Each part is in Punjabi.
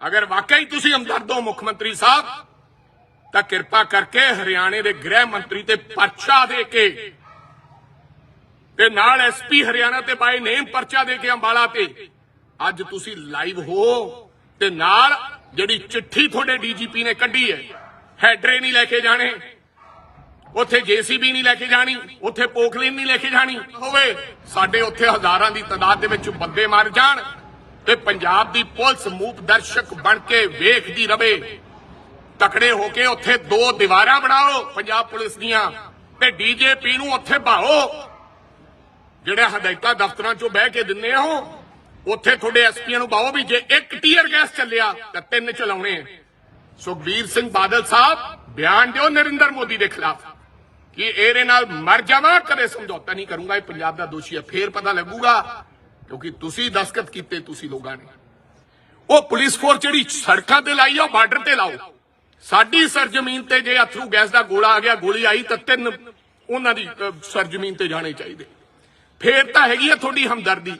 ਅਗਰ ਵਾਕਈ ਤੁਸੀਂ ਹਮਦਰਦ ਹੋ ਮੁੱਖ ਮੰਤਰੀ ਸਾਹਿਬ, ਤਾਂ ਕਿਰਪਾ ਕਰਕੇ ਹਰਿਆਣੇ ਦੇ ਗ੍ਰਹਿ ਮੰਤਰੀ ਤੇ ਪਰਚਾ ਦੇ ਕੇ ਤੇ ਨਾਲ ਐਸਪੀ ਹਰਿਆਣਾ ਤੇ ਬਾਈ ਨੇਮ ਪਰਚਾ ਦੇ ਕੇ ਅੰਬਾਲਾ ਤੇ ਅੱਜ ਤੁਸੀਂ ਲਾਈਵ ਹੋ ਤੇ ਨਾਲ ਜਿਹੜੀ ਚਿੱਠੀ ਤੁਹਾਡੇ ਡੀਜੀਪੀ ਨੇ ਕੱਢੀ ਹੈ, ਹੈਡਰੇ ਨਹੀਂ ਲੈ ਕੇ ਜਾਣੇ, ਉੱਥੇ ਜੀਸੀਬੀ ਨਹੀਂ ਲੈ ਕੇ ਜਾਣੀ, ਉੱਥੇ ਪੋਖਲੀਨ ਨਹੀਂ ਲੈ ਕੇ ਜਾਣੀ, ਹੋਵੇ ਸਾਡੇ ਉੱਥੇ ਹਜ਼ਾਰਾਂ ਦੀ ਤਾਦਾਦ ਦੇ ਵਿੱਚ ਬੰਦੇ ਮਰ ਜਾਣ ਤੇ ਪੰਜਾਬ ਦੀ ਪੁਲਿਸ ਮੂਪ ਦਰਸ਼ਕ ਬਣ ਕੇ ਵੇਖਦੀ ਰਵੇ। ਤਕੜੇ ਹੋ ਕੇ ਉੱਥੇ ਦੋ ਦੀਵਾਰਾਂ ਬਣਾਓ, ਪੰਜਾਬ ਪੁਲਿਸ ਦੀਆਂ, ਤੇ ਡੀਜੇਪੀ ਨੂੰ ਉੱਥੇ ਭਾਓ। ਜਿਹੜੇ ਹਦਾਇਤਾਂ ਦਫ਼ਤਰਾਂ 'ਚੋਂ ਬਹਿ ਕੇ ਦਿੰਨੇ ਆ ਉਹ, ਉੱਥੇ ਤੁਹਾਡੇ ਐਸਪੀਆਂ ਨੂੰ ਪਾਓ ਵੀ ਜੇ ਇੱਕ ਟੀਅਰ ਗੈਸ ਚੱਲਿਆ ਤਾਂ ਤਿੰਨ ਚਲਾਉਣੇ ਸੁਖਬੀਰ ਸਿੰਘ ਬਾਦਲ ਸਾਹਿਬ, ਬਿਆਨ ਦਿਓ ਨਰਿੰਦਰ ਮੋਦੀ ਦੇ ਖਿਲਾਫ ਕਿ ਇਹਦੇ ਨਾਲ ਮਰ ਜਾਵਾਂ, ਕਦੇ ਸਮਝੌਤਾ ਨਹੀਂ ਕਰੂੰਗਾ, ਇਹ ਪੰਜਾਬ ਦਾ ਦੋਸ਼ੀ ਹੈ ਫੇਰ ਪਤਾ ਲੱਗੂਗਾ ਕਿਉਂਕਿ ਤੁਸੀਂ ਦਸਖਤ ਕੀਤੇ, ਤੁਸੀਂ ਲੋਕਾਂ ਨੇ। ਉਹ ਪੁਲਿਸ ਫੋਰਸ ਜਿਹੜੀ ਸੜਕਾਂ ਤੇ ਲਾਈ ਆ ਬਾਰਡਰ ਤੇ ਲਾਓ। ਸਾਡੀ ਸਰਜ਼ਮੀਨ ਤੇ ਜੇ ਅਥਰੂ ਗੈਸ ਦਾ ਗੋਲਾ ਆ ਗਿਆ, ਗੋਲੀ ਆਈ ਤਾਂ ਤਿੰਨ ਉਹਨਾਂ ਦੀ ਸਰਜ਼ਮੀਨ ਤੇ ਜਾਣੇ ਚਾਹੀਦੇ। ਫੇਰ ਤਾਂ ਹੈਗੀ ਆ ਤੁਹਾਡੀ ਹਮਦਰਦੀ।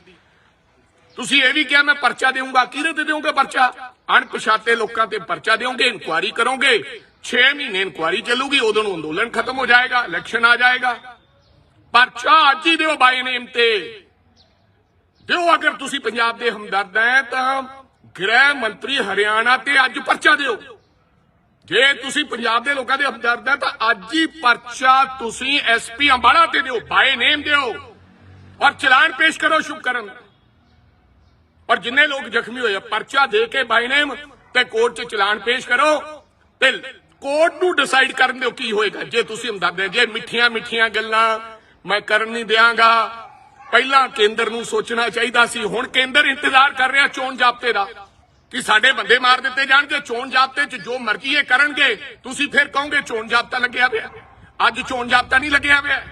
ਤੁਸੀਂ ਇਹ ਵੀ ਕਿਹਾ, ਮੈਂ ਪਰਚਾ ਦੇਵਾਂਗਾ ਕਿਹਦੇ ਤੇ ਦੇਵੋਗੇ ਪਰਚਾ? ਅਣਪਛਾਤੇ ਲੋਕਾਂ ਤੇ ਪਰਚਾ ਦਿਓਗੇ, ਇਨਕੁਆਰੀ ਕਰੋਗੇ। 6 ਮਹੀਨੇ ਇਨਕੁਆਰੀ ਚੱਲੂਗੀ, ਉਦੋਂ ਨੂੰ ਅੰਦੋਲਨ ਖਤਮ ਹੋ ਜਾਏਗਾ, ਇਲੈਕਸ਼ਨ ਆ ਜਾਏਗਾ। ਪਰਚਾ ਅੱਜ ਹੀ ਦਿਓ ਬਾਈ ਨੇਮ ਤੇ। ਦਿਓ ਅਗਰ ਤੁਸੀਂ ਪੰਜਾਬ ਦੇ ਹਮਦਰਦ ਹੈ ਤਾਂ ਗ੍ਰਹਿ ਮੰਤਰੀ ਹਰਿਆਣਾ ਤੇ ਅੱਜ ਪਰਚਾ ਦਿਓ। ਜੇ ਤੁਸੀਂ ਪੰਜਾਬ ਦੇ ਲੋਕਾਂ ਦੇ ਹਮਦਰਦ ਹੈ ਤਾਂ ਅੱਜ ਹੀ ਪਰਚਾ ਤੁਸੀਂ ਐਸਪੀ ਅੰਬਾਲਾ ਤੇ ਦਿਓ ਬਾਈ ਨੇਮ ਦਿਓ ਔਰ ਚਲਾਨ ਪੇਸ਼ ਕਰੋ ਸ਼ੁਭ ਔਰ ਜਿੰਨੇ ਲੋਕ ਜ਼ਖਮੀ ਹੋਏ ਪਰਚਾ ਦੇ ਕੇ ਬਾਏ ਨੇਮ ਤੇ ਕੋਰਟ 'ਚ ਚਲਾਨ ਪੇਸ਼ ਕਰੋ ਤੇ ਕੋਰਟ ਨੂੰ ਡਿਸਾਈਡ ਕਰਨ ਦਿਓ ਕੀ ਹੋਏਗਾ। ਜੇ ਤੁਸੀਂ ਹਮਦਰਦ ਹੈ, ਜੇ ਮਿੱਠੀਆਂ ਮਿੱਠੀਆਂ ਗੱਲਾਂ ਮੈਂ ਕਰਨ ਨਹੀਂ ਦਿਆਂਗਾ ਪਹਿਲਾਂ ਕੇਂਦਰ ਨੂੰ ਸੋਚਣਾ ਚਾਹੀਦਾ ਸੀ, ਹੁਣ ਕੇਂਦਰ ਇੰਤਜ਼ਾਰ ਕਰ ਰਿਹਾ ਚੋਣ ਜਾਬਤੇ ਦਾ ਕਿ ਸਾਡੇ ਬੰਦੇ ਮਾਰ ਦਿੱਤੇ ਜਾਣਗੇ, ਚੋਣ ਜਾਬਤੇ 'ਚ ਜੋ ਮਰਜ਼ੀ ਇਹ ਕਰਨਗੇ, ਤੁਸੀਂ ਫਿਰ ਕਹੋਗੇ ਚੋਣ ਜਾਬਤਾ ਲੱਗਿਆ ਹੋਇਆ ਅੱਜ ਚੋਣ ਜਾਬਤਾ ਨਹੀਂ ਲੱਗਿਆ ਹੋਇਆ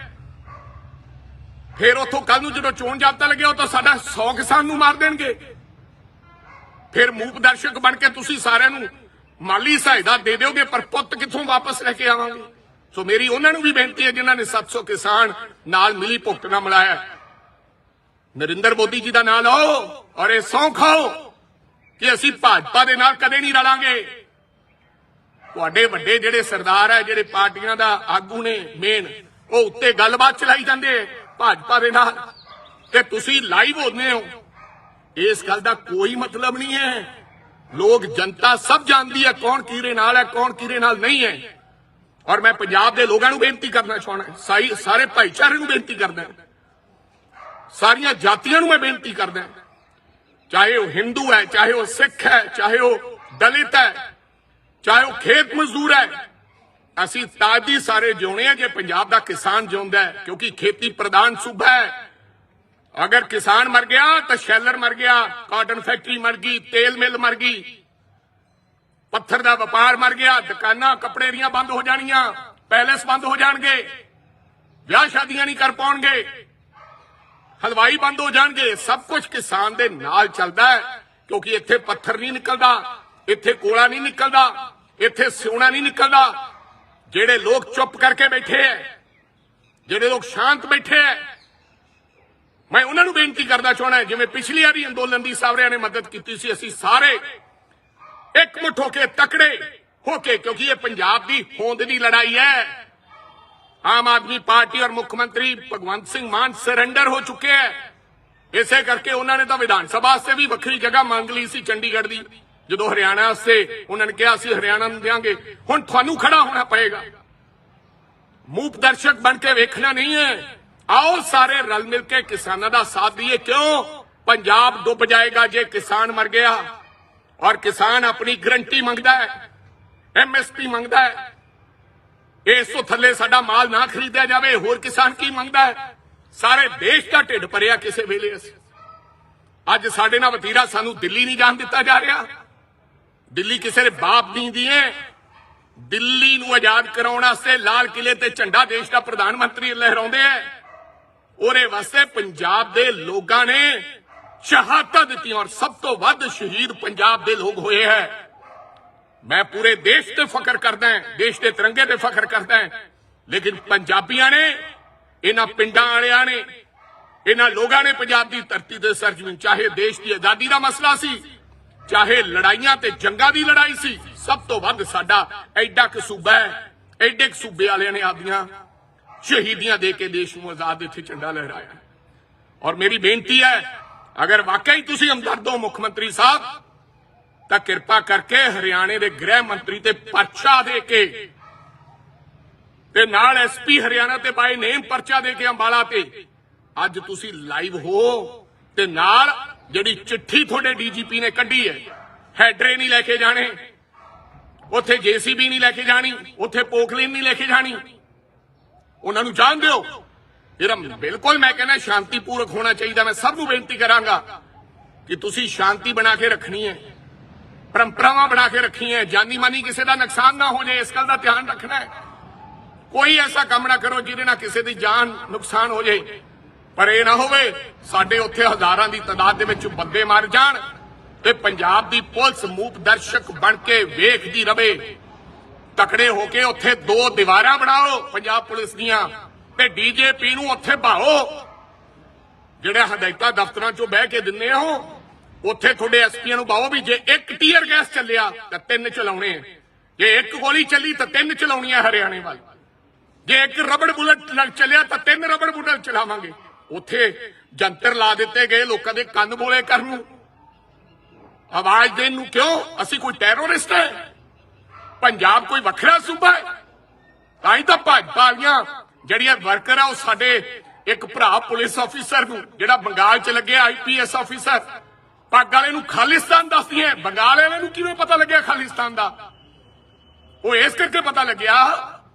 ਫਿਰ ਉੱਥੋਂ ਕੱਲ ਨੂੰ ਜਦੋਂ ਚੋਣ ਜਾਬਤਾ ਲੱਗਿਆ, ਉਹ ਤਾਂ ਸਾਡਾ 100 ਕਿਸਾਨ ਨੂੰ ਮਾਰ ਦੇਣਗੇ। ਫਿਰ ਮੂਪ ਦਰਸ਼ਕ ਬਣ ਕੇ ਤੁਸੀਂ ਸਾਰਿਆਂ ਨੂੰ ਮਾਲੀ ਸਹਾਇਤਾ ਦੇ ਦਿਓਗੇ, ਪਰ ਪੁੱਤ ਕਿੱਥੋਂ ਵਾਪਸ ਲੈ ਕੇ ਆਵਾਂਗੇ? ਸੋ ਮੇਰੀ ਉਹਨਾਂ ਨੂੰ ਵੀ ਬੇਨਤੀ ਹੈ, ਜਿਨ੍ਹਾਂ ਨੇ 700 ਕਿਸਾਨ ਨਾਲ ਮਿਲੀ ਭੁਗਤ ਨਾਲ ਮਿਲਾਇਆ। ਨਰਿੰਦਰ ਮੋਦੀ ਜੀ ਦਾ ਨਾਮ ਲਓ ਔਰ ਇਹ ਸੌਂ ਖਾਓ ਕਿ ਅਸੀਂ ਭਾਜਪਾ ਦੇ ਨਾਲ ਕਦੇ ਨਹੀਂ ਰਲਾਂਗੇ। ਤੁਹਾਡੇ ਵੱਡੇ ਜਿਹੜੇ ਸਰਦਾਰ ਹੈ ਜਿਹੜੇ ਪਾਰਟੀਆਂ ਦਾ ਆਗੂ ਨੇ ਮੇਨ ਉਹ ਉੱਤੇ ਗੱਲਬਾਤ ਚਲਾਈ ਜਾਂਦੇ ਭਾਜਪਾ ਦੇ ਨਾਲ। ਤੇ ਤੁਸੀਂ ਲਾਈਵ ਹੁੰਦੇ ਹੋ। ਇਸ ਗੱਲ ਦਾ ਕੋਈ ਮਤਲਬ ਨਹੀਂ ਹੈ। ਲੋਕ ਜਨਤਾ ਸਭ ਜਾਣਦੀ ਹੈ ਕੌਣ ਕਿਹਦੇ ਨਾਲ ਹੈ, ਕੌਣ ਕਿਹਦੇ ਨਾਲ ਨਹੀਂ ਹੈ। ਔਰ ਮੈਂ ਪੰਜਾਬ ਦੇ ਲੋਕਾਂ ਨੂੰ ਬੇਨਤੀ ਕਰਨਾ ਚਾਹਣਾ ਸਾਈ ਸਾਰੇ ਭਾਈਚਾਰੇ ਨੂੰ ਬੇਨਤੀ ਕਰਦਾ। ਸਾਰੀਆਂ ਜਾਤੀਆਂ ਨੂੰ ਮੈਂ ਬੇਨਤੀ ਕਰਦਾ ਚਾਹੇ ਉਹ ਹਿੰਦੂ ਹੈ, ਚਾਹੇ ਉਹ ਸਿੱਖ ਹੈ, ਚਾਹੇ ਉਹ ਦਲਿਤ ਹੈ, ਚਾਹੇ ਉਹ ਖੇਤ ਮਜ਼ਦੂਰ ਹੈ, ਅਸੀਂ ਤਾਜੀ ਸਾਰੇ ਜਿਉਣੇ ਆ ਜੇ ਪੰਜਾਬ ਦਾ ਕਿਸਾਨ ਜਿਉਂਦਾ ਹੈ, ਕਿਉਂਕਿ ਖੇਤੀ ਪ੍ਰਧਾਨ ਸੂਬਾ ਹੈ। ਅਗਰ ਕਿਸਾਨ ਮਰ ਗਿਆ ਤਾਂ ਸ਼ੈਲਰ ਮਰ ਗਿਆ, ਕਾਟਨ ਫੈਕਟਰੀ ਮਰ ਗਈ, ਤੇਲ ਮਿਲ ਮਰ ਗਈ, ਪੱਥਰ ਦਾ ਵਪਾਰ ਮਰ ਗਿਆ, ਦੁਕਾਨਾਂ, ਕੱਪੜੇ ਦੀਆਂ ਬੰਦ ਹੋ ਜਾਣੀਆਂ, ਪੈਲੇਸ ਬੰਦ ਹੋ ਜਾਣਗੇ, ਵਿਆਹ ਸ਼ਾਦੀਆਂ ਨਹੀਂ ਕਰ ਪਾਉਣਗੇ। ਹਲਵਾਈ ਬੰਦ ਹੋ ਜਾਣਗੇ। ਸਭ ਕੁਝ ਕਿਸਾਨ ਦੇ ਨਾਲ ਚੱਲਦਾ ਹੈ, ਕਿਉਂਕਿ ਇੱਥੇ ਪੱਥਰ ਨਹੀਂ ਨਿਕਲਦਾ, ਇੱਥੇ ਕੋਲਾ ਨਹੀਂ ਨਿਕਲਦਾ, ਇੱਥੇ ਸਿਉਣਾ ਨਹੀਂ ਨਿਕਲਦਾ। ਜਿਹੜੇ ਲੋਕ ਚੁੱਪ ਕਰਕੇ ਬੈਠੇ ਐ ਜਿਹੜੇ ਲੋਕ ਸ਼ਾਂਤ ਬੈਠੇ ਐ ਮੈਂ ਉਹਨਾਂ ਨੂੰ ਬੇਨਤੀ ਕਰਦਾ ਚਾਹਣਾ ਜਿਵੇਂ ਪਿਛਲੀ ਵਾਰੀ ਅੰਦੋਲਨ ਦੀ ਸਾਵਰਿਆਂ ਨੇ ਮਦਦ ਕੀਤੀ ਸੀ, ਅਸੀਂ ਸਾਰੇ ਇਕਮੁੱਠ ਹੋ ਕੇ ਤਕੜੇ ਹੋ ਕੇ, ਕਿਉਂਕਿ ਇਹ ਪੰਜਾਬ ਦੀ ਹੋਂਦ ਦੀ ਲੜਾਈ ਹੈ। ਆਮ ਆਦਮੀ ਪਾਰਟੀ ਔਰ ਮੁੱਖ ਮੰਤਰੀ ਭਗਵੰਤ ਸਿੰਘ ਮਾਨ ਸਰੈਂਡਰ ਹੋ ਚੁੱਕੇ ਹੈ ਇਸੇ ਕਰਕੇ ਉਹਨਾਂ ਨੇ ਤਾਂ ਵਿਧਾਨ ਸਭਾ ਵਾਸਤੇ ਵੀ ਵੱਖਰੀ ਜਗ੍ਹਾ ਮੰਗ ਲਈ ਸੀ ਚੰਡੀਗੜ੍ਹ ਦੀ। ਜਦੋਂ ਹਰਿਆਣਾ ਵਾਸਤੇ ਉਹਨਾਂ ਨੇ ਕਿਹਾ ਸੀ ਹਰਿਆਣਾ ਨੂੰ ਦੇਾਂਗੇ ਹੁਣ ਤੁਹਾਨੂੰ ਖੜਾ ਹੋਣਾ ਪਏਗਾ। ਮੂਪ ਦਰਸ਼ਕ ਬਣ ਕੇ ਵੇਖਣਾ ਨਹੀਂ ਹੈ ਆਓ ਸਾਰੇ ਰਲ ਮਿਲ ਕੇ ਕਿਸਾਨਾਂ ਦਾ ਸਾਥ ਦਈਏ। ਕਿਉਂ? ਪੰਜਾਬ ਡੁੱਬ ਜਾਏਗਾ ਜੇ ਕਿਸਾਨ ਮਰ ਗਿਆ। ਔਰ ਕਿਸਾਨ ਆਪਣੀ ਗਰੰਟੀ ਮੰਗਦਾ ਹੈ ਐਮਐਸਪੀ ਮੰਗਦਾ ਹੈ ਇਸ ਤੋਂ ਥੱਲੇ ਸਾਡਾ ਮਾਲ ਨਾ ਖਰੀਦਿਆ ਜਾਵੇ, ਹੋਰ ਕਿਸਾਨ ਕੀ ਮੰਗਦਾ ਹੈ? ਸਾਰੇ ਦੇਸ਼ ਦਾ ਢਿੱਡ ਭਰਿਆ ਕਿਸੇ ਵੇਲੇ ਅਸੀਂ। ਅੱਜ ਸਾਡੇ ਨਾਲ ਵਤੀਰਾ ਸਾਨੂੰ ਦਿੱਲੀ ਨਹੀਂ ਜਾਣ ਦਿੱਤਾ ਜਾ ਰਿਹਾ। ਦਿੱਲੀ ਕਿਸੇ ਦੇ ਬਾਪ ਨਹੀਂ ਦੀ ਹੈ ਦਿੱਲੀ ਨੂੰ ਆਜ਼ਾਦ ਕਰਾਉਣ ਵਾਸਤੇ ਲਾਲ ਕਿਲੇ ਤੇ ਝੰਡਾ ਦੇਸ਼ ਦਾ ਪ੍ਰਧਾਨ ਮੰਤਰੀ ਲਹਿਰਾਉਂਦੇ ਐ ਉਹਦੇ ਵਾਸਤੇ ਪੰਜਾਬ ਦੇ ਲੋਕਾਂ ਨੇ ਸ਼ਹਾਦਤਾਂ ਦਿੱਤੀਆਂ ਔਰ ਸਭ ਤੋਂ ਵੱਧ ਸ਼ਹੀਦ ਪੰਜਾਬ ਦੇ ਲੋਕ ਹੋਏ ਹੈ। ਮੈਂ ਪੂਰੇ ਦੇਸ਼ ਤੇ ਫਖਰ ਕਰਦਾ ਹਾਂ, ਦੇਸ਼ ਦੇ ਤਿਰੰਗੇ ਤੇ ਫਖਰ ਕਰਦਾ ਹਾਂ। ਲੇਕਿਨ ਪੰਜਾਬੀਆਂ ਨੇ, ਇਹਨਾਂ ਪਿੰਡਾਂ ਵਾਲਿਆਂ ਨੇ, ਇਹਨਾਂ ਲੋਕਾਂ ਨੇ ਪੰਜਾਬ ਦੀ ਧਰਤੀ ਤੇ ਸਰਜਮੀਨ, ਚਾਹੇ ਦੇਸ਼ ਦੀ ਆਜ਼ਾਦੀ ਦਾ ਮਸਲਾ ਸੀ, ਚਾਹੇ ਲੜਾਈਆਂ ਤੇ ਜੰਗਾਂ ਦੀ ਲੜਾਈ ਸੀ, ਸਭ ਤੋਂ ਵੱਧ ਸਾਡਾ ਐਡਾ ਕੁ ਸੂਬਾ ਹੈ, ਐਡੇ ਕੁ ਸੂਬੇ ਵਾਲਿਆਂ ਨੇ ਆਪਦੀਆਂ ਸ਼ਹੀਦੀਆਂ ਦੇ ਕੇ ਦੇਸ਼ ਨੂੰ ਆਜ਼ਾਦ ਇੱਥੇ ਝੰਡਾ ਲਹਿਰਾਇਆ। ਔਰ ਮੇਰੀ ਬੇਨਤੀ ਹੈ, ਅਗਰ ਵਾਕਈ ਤੁਸੀਂ ਹਮਦਰਦ ਹੋ ਮੁੱਖ ਮੰਤਰੀ ਸਾਹਿਬ ਤਾਂ ਕਿਰਪਾ ਕਰਕੇ ਹਰਿਆਣੇ ਦੇ ਗ੍ਰਹਿ ਮੰਤਰੀ ਤੇ ਪਰਚਾ ਦੇ ਕੇ ਤੇ ਨਾਲ ਐਸਪੀ ਹਰਿਆਣਾ ਤੇ ਬਾਈ ਨੇਮ ਪਰਚਾ ਦੇ ਕੇ ਅੰਬਾਲਾ ਤੇ ਅੱਜ ਤੁਸੀਂ ਲਾਈਵ ਹੋ ਤੇ ਨਾਲ ਜਿਹੜੀ ਚਿੱਠੀ ਤੁਹਾਡੇ ਡੀਜੀਪੀ ਨੇ ਕੱਢੀ ਹੈ, ਹੈਡਰੇ ਨਹੀਂ ਲੈ ਕੇ ਜਾਣੇ, ਉੱਥੇ ਜੀਸੀਬੀ ਨਹੀਂ ਲੈ ਕੇ ਜਾਣੀ, ਉੱਥੇ ਪੋਖਲੀਨ ਨਹੀਂ ਲੈ ਕੇ ਜਾਣੀ। ਉਹਨਾਂ ਨੂੰ ਜਾਣ ਦਿਓ। ਜਿਹੜਾ ਬਿਲਕੁਲ ਮੈਂ ਕਹਿੰਦਾ ਸ਼ਾਂਤੀਪੂਰਕ ਹੋਣਾ ਚਾਹੀਦਾ, ਮੈਂ ਸਭ ਨੂੰ ਬੇਨਤੀ ਕਰਾਂਗਾ ਕਿ ਤੁਸੀਂ ਸ਼ਾਂਤੀ ਬਣਾ ਕੇ ਰੱਖਣੀ ਹੈ। ਪਰੰਪਰਾਵਾਂ ਬਣਾ ਕੇ ਰੱਖੀਆਂ ਜਾਨੀ ਮਾਨੀ ਕਿਸੇ ਦਾ ਨੁਕਸਾਨ ਨਾ ਹੋ ਜਾਏ, ਇਸ ਗੱਲ ਦਾ ਧਿਆਨ ਰੱਖਣਾ ਹੈ। ਕੋਈ ਐਸਾ ਕੰਮ ਨਾ ਕਰੋ ਜਿਹਦੇ ਨਾਲ ਕਿਸੇ ਦੀ ਜਾਨ ਨੁਕਸਾਨ ਹੋ ਜਾਏ। ਪਰ ਇਹ ਨਾ ਹੋਵੇ, ਸਾਡੇ ਉੱਥੇ ਹਜ਼ਾਰਾਂ ਦੀ ਤਾਦਾਦ ਦੇ ਵਿੱਚ ਬੰਦੇ ਮਰ ਜਾਣ ਤੇ ਪੰਜਾਬ ਦੀ ਪੁਲਿਸ ਮੂਪ ਦਰਸ਼ਕ ਬਣ ਕੇ ਵੇਖਦੀ ਰਵੇ। ਤਕੜੇ ਹੋ ਕੇ ਉੱਥੇ ਦੋ ਦੀਵਾਰਾਂ ਬਣਾਓ, ਪੰਜਾਬ ਪੁਲਿਸ ਦੀਆਂ, ਤੇ ਡੀਜੇਪੀ ਨੂੰ ਉੱਥੇ ਭਾਓ। ਜਿਹੜੇ ਹਦਾਇਤਾਂ ਦਫ਼ਤਰਾਂ 'ਚੋਂ ਬਹਿ ਕੇ ਦਿੰਨੇ ਹੋ ਉੱਥੇ ਤੁਹਾਡੇ ਐਸਪੀਆਂ ਨੂੰ ਬਾਹੋ ਵੀ ਜੇ ਇੱਕ ਟੀਅਰ ਗੈਸ ਚੱਲਿਆ ਤਾਂ ਤਿੰਨ ਚਲਾਉਣੇ ਆ। ਜੇ ਇੱਕ ਗੋਲੀ ਚੱਲੀ ਤਾਂ ਤਿੰਨ ਚਲਾਉਣੀਆਂ ਹਰਿਆਣੇ ਵੱਲ। ਜੇ ਇੱਕ ਰਬੜ ਬੁਲਟ ਚੱਲਿਆ ਤਾਂ ਤਿੰਨ ਰਬੜ ਬੁਲਟ ਚਲਾਵਾਂਗੇ। ਉੱਥੇ ਜੰਤਰ ਲਾ ਦਿੱਤੇ ਗਏ ਲੋਕਾਂ ਦੇ ਕੰਨ ਬੋਲੇ ਕਰਨ ਨੂੰ। ਆਵਾਜ਼ ਦੇਣ ਨੂੰ ਕਿਉਂ? ਅਸੀਂ ਕੋਈ ਟੈਰੋਰਿਸਟ ਹੈ। ਪੰਜਾਬ ਕੋਈ ਵੱਖਰਾ ਸੂਬਾ ਹੈ। ਤਾਂ ਹੀ ਤਾਂ ਭਾਜਪਾ ਵਾਲੀਆਂ ਜਿਹੜੀਆਂ ਵਰਕਰ ਆ ਉਹ ਸਾਡੇ ਇੱਕ ਭਰਾ ਪੁਲਿਸ ਆਫੀਸਰ ਨੂੰ, ਜਿਹੜਾ ਬੰਗਾਲ ਚ ਲੱਗਿਆ ਆਈਪੀਐਸ ਆਫੀਸਰ ਪੱਗ ਵਾਲੇ ਨੂੰ ਖਾਲਿਸਤਾਨ ਦੱਸਦੀਆਂ, ਬੰਗਾਲ ਵਾਲੇ ਨੂੰ ਕਿਵੇਂ ਪਤਾ ਲੱਗਿਆ ਖਾਲਿਸਤਾਨ ਦਾ? ਉਹ ਇਸ ਕਰਕੇ ਪਤਾ ਲੱਗਿਆ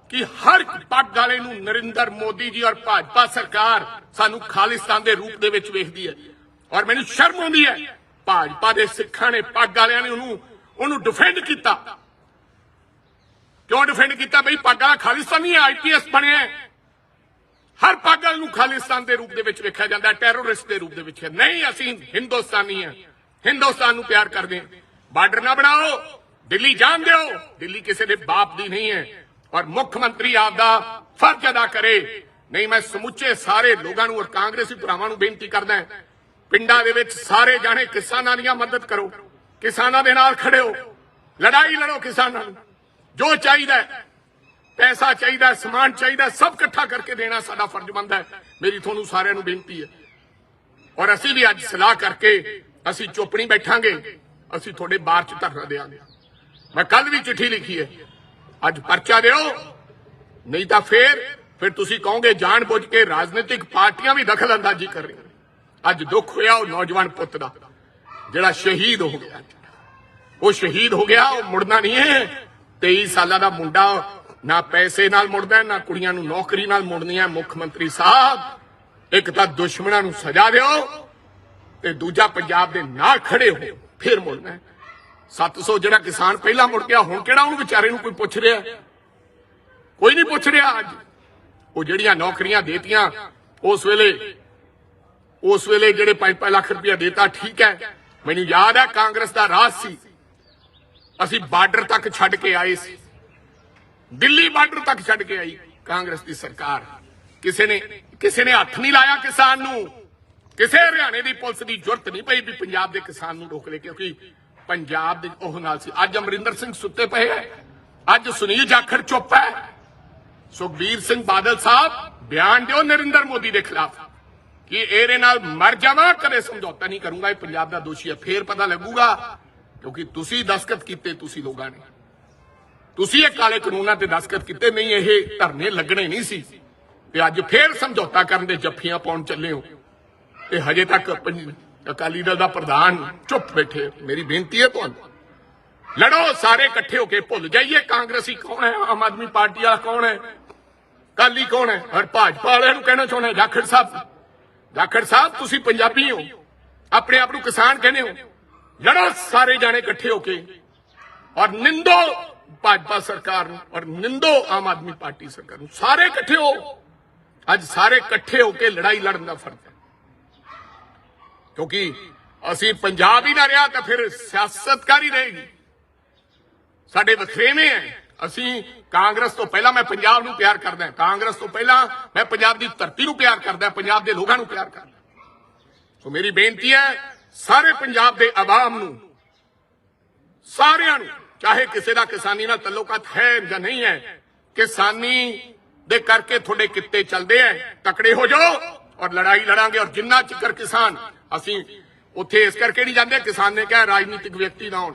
ਕਿ ਹਰ ਪੱਗ ਵਾਲੇ ਨੂੰ ਨਰਿੰਦਰ ਮੋਦੀ ਜੀ ਔਰ ਭਾਜਪਾ ਸਰਕਾਰ ਸਾਨੂੰ ਖਾਲਿਸਤਾਨ ਦੇ ਰੂਪ ਦੇ ਵਿੱਚ ਵੇਖਦੀ ਹੈ। ਔਰ ਮੈਨੂੰ ਸ਼ਰਮ ਆਉਂਦੀ ਹੈ, ਭਾਜਪਾ ਦੇ ਸਿੱਖਾਂ ਨੇ ਪੱਗ ਵਾਲਿਆਂ ਨੇ ਉਹਨੂੰ ਉਹਨੂੰ ਡਿਫੈਂਡ ਕੀਤਾ। ਕਿਉਂ ਡਿਫੈਂਡ ਕੀਤਾ? ਬਈ ਪੱਗ ਵਾਲਾ ਖਾਲਿਸਤਾਨੀ ਹੈ ਆਈਪੀਐਸ ਬਣਿਆ ਹਰ ਪੱਗ ਨੂੰ ਖਾਲਿਸਤਾਨ ਦੇ ਰੂਪ ਦੇ ਵਿੱਚ ਵੇਖਿਆ ਜਾਂਦਾ ਹੈ ਦੇ ਰੂਪ ਦੇ ਵਿੱਚ ਨਹੀਂ, ਅਸੀਂ ਹਿੰਦੁਸਤਾਨੀ ਹਾਂ। ਹਿੰਦੁਸਤਾਨ ਨੂੰ ਪਿਆਰ ਕਰਦੇ ਹਾਂ। ਬਾਰਡਰ ਨਾ ਬਣਾਓ, ਦਿੱਲੀ ਜਾਣ ਦਿਓ। ਦਿੱਲੀ ਕਿਸੇ ਦੇ ਬਾਪ ਦੀ ਨਹੀਂ ਹੈ। ਔਰ ਮੁੱਖ ਮੰਤਰੀ ਆਪ ਦਾ ਫਰਜ਼ ਅਦਾ ਕਰੇ। ਨਹੀਂ, ਮੈਂ ਸਮੁੱਚੇ ਸਾਰੇ ਲੋਕਾਂ ਨੂੰ ਔਰ ਕਾਂਗਰਸੀ ਭਰਾਵਾਂ ਨੂੰ ਬੇਨਤੀ ਕਰਦਾ ਪਿੰਡਾਂ ਦੇ ਵਿੱਚ ਸਾਰੇ ਜਾਣੇ ਕਿਸਾਨਾਂ ਦੀਆਂ ਮਦਦ ਕਰੋ। ਕਿਸਾਨਾਂ ਦੇ ਨਾਲ ਖੜੇ ਹੋ। ਲੜਾਈ ਲੜੋ ਕਿਸਾਨਾਂ ਨੂੰ। ਜੋ ਚਾਹੀਦਾ ਪੈਸਾ ਚਾਹੀਦਾ, ਸਮਾਨ ਚਾਹੀਦਾ, ਸਭ ਇਕੱਠਾ ਕਰਕੇ ਦੇਣਾ ਸਾਡਾ ਫਰਜ਼ ਬਣਦਾ ਹੈ। ਮੇਰੀ ਤੁਹਾਨੂੰ ਸਾਰਿਆਂ ਨੂੰ ਬੇਨਤੀ ਹੈ। ਔਰ ਅਸੀਂ ਵੀ ਅੱਜ ਸਲਾਹ ਕਰਕੇ ਅਸੀਂ ਚੁੱਪ ਨਹੀਂ ਬੈਠਾਂਗੇ, ਅਸੀਂ ਤੁਹਾਡੇ ਬਾਹਰ ਚ ਧਰਨਾ ਦੇਵਾਂਗੇ। ਮੈਂ ਕੱਲ ਵੀ ਚਿੱਠੀ ਲਿਖੀ ਹੈ, ਅੱਜ ਪਰਚਾ ਦਿਓ, ਨਹੀਂ ਤਾਂ ਫੇਰ, ਫਿਰ ਤੁਸੀਂ ਕਹੋਗੇ ਜਾਣ ਬੁੱਝ ਕੇ ਰਾਜਨੀਤਿਕ ਪਾਰਟੀਆਂ ਵੀ ਦਖਲ ਅੰਦਾਜ਼ੀ ਕਰ ਰਹੀਆਂ ਅੱਜ ਦੁੱਖ ਹੋਇਆ ਉਹ ਨੌਜਵਾਨ ਪੁੱਤ ਦਾ, ਜਿਹੜਾ ਸ਼ਹੀਦ ਹੋ ਗਿਆ। ਉਹ ਸ਼ਹੀਦ ਹੋ ਗਿਆ, ਉਹ ਮੁੜਨਾ ਨਹੀਂ ਹੈ। 23 ਸਾਲਾਂ ਦਾ ਮੁੰਡਾ ਨਾ ਪੈਸੇ ਨਾਲ ਮੁੜਦਾ, ਨਾ ਕੁੜੀਆਂ ਨੂੰ ਨੌਕਰੀ ਨਾਲ ਮੁੜਨੀਆਂ। ਮੁੱਖ ਮੰਤਰੀ ਸਾਹਿਬ, ਇੱਕ ਤਾਂ ਦੁਸ਼ਮਣਾਂ ਨੂੰ ਸਜ਼ਾ ਦਿਓ ਤੇ ਦੂਜਾ ਪੰਜਾਬ ਦੇ ਨਾਲ ਖੜੇ ਹੋ, ਫਿਰ ਮੁੜਨਾ ਹੈ। 700 ਜਿਹੜਾ ਕਿਸਾਨ ਪਹਿਲਾਂ ਮੁੜ ਗਿਆ, ਹੁਣ ਕਿਹੜਾ ਉਹਨੂੰ ਵਿਚਾਰੇ ਨੂੰ ਕੋਈ ਪੁੱਛ ਰਿਹਾ? ਕੋਈ ਨਹੀਂ ਪੁੱਛ ਰਿਹਾ ਅੱਜ। ਉਹ ਜਿਹੜੀਆਂ ਨੌਕਰੀਆਂ ਦੇਤੀਆਂ, ਉਸ ਵੇਲੇ ਉਸ ਵੇਲੇ ਜਿਹੜੇ 5-5 ਲੱਖ ਰੁਪਇਆ ਦੇਤਾ, ਠੀਕ ਹੈ। ਮੈਨੂੰ ਯਾਦ ਹੈ ਕਾਂਗਰਸ ਦਾ ਰਾਜ ਸੀ। ਅਸੀਂ ਬਾਰਡਰ ਤੱਕ ਛੱਡ ਕੇ ਆਏ ਸੀ। ਦਿੱਲੀ ਬਾਰਡਰ ਤੱਕ ਛੱਡ ਕੇ ਆਈ ਕਾਂਗਰਸ ਦੀ ਸਰਕਾਰ। ਕਿਸੇ ਨੇ ਕਿਸੇ ਨੇ ਹੱਥ ਨਹੀਂ ਲਾਇਆ ਕਿਸਾਨ ਨੂੰ। ਕਿਸੇ ਹਰਿਆਣੇ ਦੀ ਪੁਲਿਸ ਦੀ ਜ਼ਰੂਰਤ ਨਹੀਂ ਪਈ ਵੀ ਪੰਜਾਬ ਦੇ ਕਿਸਾਨ ਨੂੰ ਰੋਕ ਲੈ, ਕਿਉਂਕਿ ਪੰਜਾਬ ਦੇ ਉਹ ਨਾਲ ਸੀ। ਅੱਜ ਅਮਰਿੰਦਰ ਸਿੰਘ ਸੁੱਤੇ ਪਏ ਹੈ ਅੱਜ ਸੁਨੀਲ ਜਾਖੜ ਚੁੱਪ ਹੈ ਸੁਖਬੀਰ ਸਿੰਘ ਬਾਦਲ ਸਾਹਿਬ, ਬਿਆਨ ਦਿਓ ਨਰਿੰਦਰ ਮੋਦੀ ਦੇ ਖਿਲਾਫ। ਕਿ ਇਹਦੇ ਨਾਲ ਮਰ ਜਾਵਾਂ, ਕਦੇ ਸਮਝੌਤਾ ਨਹੀਂ ਕਰੂੰਗਾ, ਇਹ ਪੰਜਾਬ ਦਾ ਦੋਸ਼ੀ ਹੈ ਫੇਰ ਪਤਾ ਲੱਗੂਗਾ। ਕਿਉਂਕਿ ਤੁਸੀਂ ਦਸਖਤ ਕੀਤੇ, ਤੁਸੀਂ ਲੋਕਾਂ ਨੇ। ਤੁਸੀਂ ਇਹ ਕਾਲੇ ਕਾਨੂੰਨਾਂ ਤੇ ਦਸਖਤ ਕੀਤੇ ਨਹੀਂ, ਇਹ ਧਰਨੇ ਲੱਗਣੇ ਨਹੀਂ ਸੀ। ਤੇ ਅੱਜ ਫੇਰ ਸਮਝੌਤਾ ਕਰਨ ਦੇ ਜੱਫੀਆਂ ਪਾਉਣ ਚੱਲੇ ਹੋ। ਤੇ ਹਜੇ ਤੱਕ ਅਕਾਲੀ ਦਲ ਦਾ ਪ੍ਰਧਾਨ ਚੁੱਪ ਬੈਠੇ ਮੇਰੀ ਬੇਨਤੀ ਹੈ ਤੁਹਾਨੂੰ, ਲੜੋ, ਸਾਰੇ ਇਕੱਠੇ ਹੋ ਕੇ ਭੁੱਲ ਜਾਈਏ ਕਾਂਗਰਸੀ ਕੌਣ ਹੈ, ਆਮ ਆਦਮੀ ਪਾਰਟੀ ਵਾਲਾ ਕੌਣ ਹੈ ਕਾਲੀ ਕੌਣ ਹੈ ਔਰ ਭਾਜਪਾ ਵਾਲਿਆਂ ਨੂੰ ਕਹਿਣਾ ਚਾਹੁੰਦਾ ਜਾਖੜ ਸਾਹਿਬ। ਜਾਖੜ ਸਾਹਿਬ, ਤੁਸੀਂ ਪੰਜਾਬੀ ਹੋ, ਆਪਣੇ ਆਪ ਨੂੰ ਕਿਸਾਨ ਕਹਿੰਦੇ ਹੋ। ਲੜੋ, ਸਾਰੇ ਜਾਣੇ ਇਕੱਠੇ ਹੋ ਕੇ। ਔਰ ਨਿੰਦੋ ਭਾਜਪਾ ਸਰਕਾਰ ਨੂੰ ਔਰ ਨਿੰਦੋ ਆਮ ਆਦਮੀ ਪਾਰਟੀ ਸਰਕਾਰ ਨੂੰ। ਸਾਰੇ ਇਕੱਠੇ ਹੋ। ਅੱਜ ਸਾਰੇ ਇਕੱਠੇ ਹੋ ਕੇ ਲੜਾਈ ਲੜਨ ਦਾ ਫਰਜ਼ ਹੈ। ਕਿਉਂਕਿ ਅਸੀਂ ਪੰਜਾਬ ਹੀ ਨਾ ਰਿਹਾ ਤਾਂ ਫਿਰ ਸਿਆਸਤਕਾਰ ਹੀ ਰਹੇਗੀ। ਸਾਡੇ ਵਖਰੇਵੇਂ ਹੈ। ਅਸੀਂ ਕਾਂਗਰਸ ਤੋਂ ਪਹਿਲਾਂ ਮੈਂ ਪੰਜਾਬ ਨੂੰ ਪਿਆਰ ਕਰਦਾ ਕਾਂਗਰਸ ਤੋਂ ਪਹਿਲਾਂ ਮੈਂ ਪੰਜਾਬ ਦੀ ਧਰਤੀ ਨੂੰ ਪਿਆਰ ਕਰਦਾ ਪੰਜਾਬ ਦੇ ਲੋਕਾਂ ਨੂੰ ਪਿਆਰ ਕਰਦਾ ਸੋ ਮੇਰੀ ਬੇਨਤੀ ਹੈ, ਸਾਰੇ ਪੰਜਾਬ ਦੇ ਆਵਾਮ ਨੂੰ, ਸਾਰਿਆਂ ਨੂੰ ਚਾਹੇ ਕਿਸੇ ਦਾ ਕਿਸਾਨੀ ਨਾਲ ਤਾਲੁਕਾਤ ਹੈ ਜਾਂ ਨਹੀਂ ਹੈ, ਕਿਸਾਨੀ ਦੇ ਕਰਕੇ ਤੁਹਾਡੇ ਕਿੱਤੇ ਚੱਲਦੇ ਐ ਤਕੜੇ ਹੋ ਜਾਓ ਔਰ ਲੜਾਈ ਲੜਾਂਗੇ ਔਰ ਜਿੰਨਾ ਚਿਕਰ ਕਿਸਾਨ, ਅਸੀਂ ਉੱਥੇ ਇਸ ਕਰਕੇ ਨਹੀਂ ਜਾਂਦੇ, ਕਿਸਾਨ ਨੇ ਕਿਹਾ ਰਾਜਨੀਤਿਕ ਵਿਅਕਤੀ ਨਾ ਹੋਣ।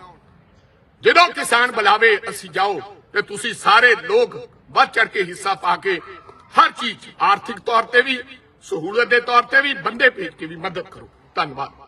ਜਦੋਂ ਕਿਸਾਨ ਬੁਲਾਵੇ, ਅਸੀਂ ਜਾਓ ਤੇ ਤੁਸੀਂ ਸਾਰੇ ਲੋਕ ਵੱਧ ਚੜ ਕੇ ਹਿੱਸਾ ਪਾ ਕੇ ਹਰ ਚੀਜ਼ ਆਰਥਿਕ ਤੌਰ ਤੇ ਵੀ, ਸਹੂਲਤ ਦੇ ਤੌਰ ਤੇ ਵੀ, ਬੰਦੇ ਭੇਜ ਕੇ ਵੀ ਮਦਦ ਕਰੋ। ਧੰਨਵਾਦ।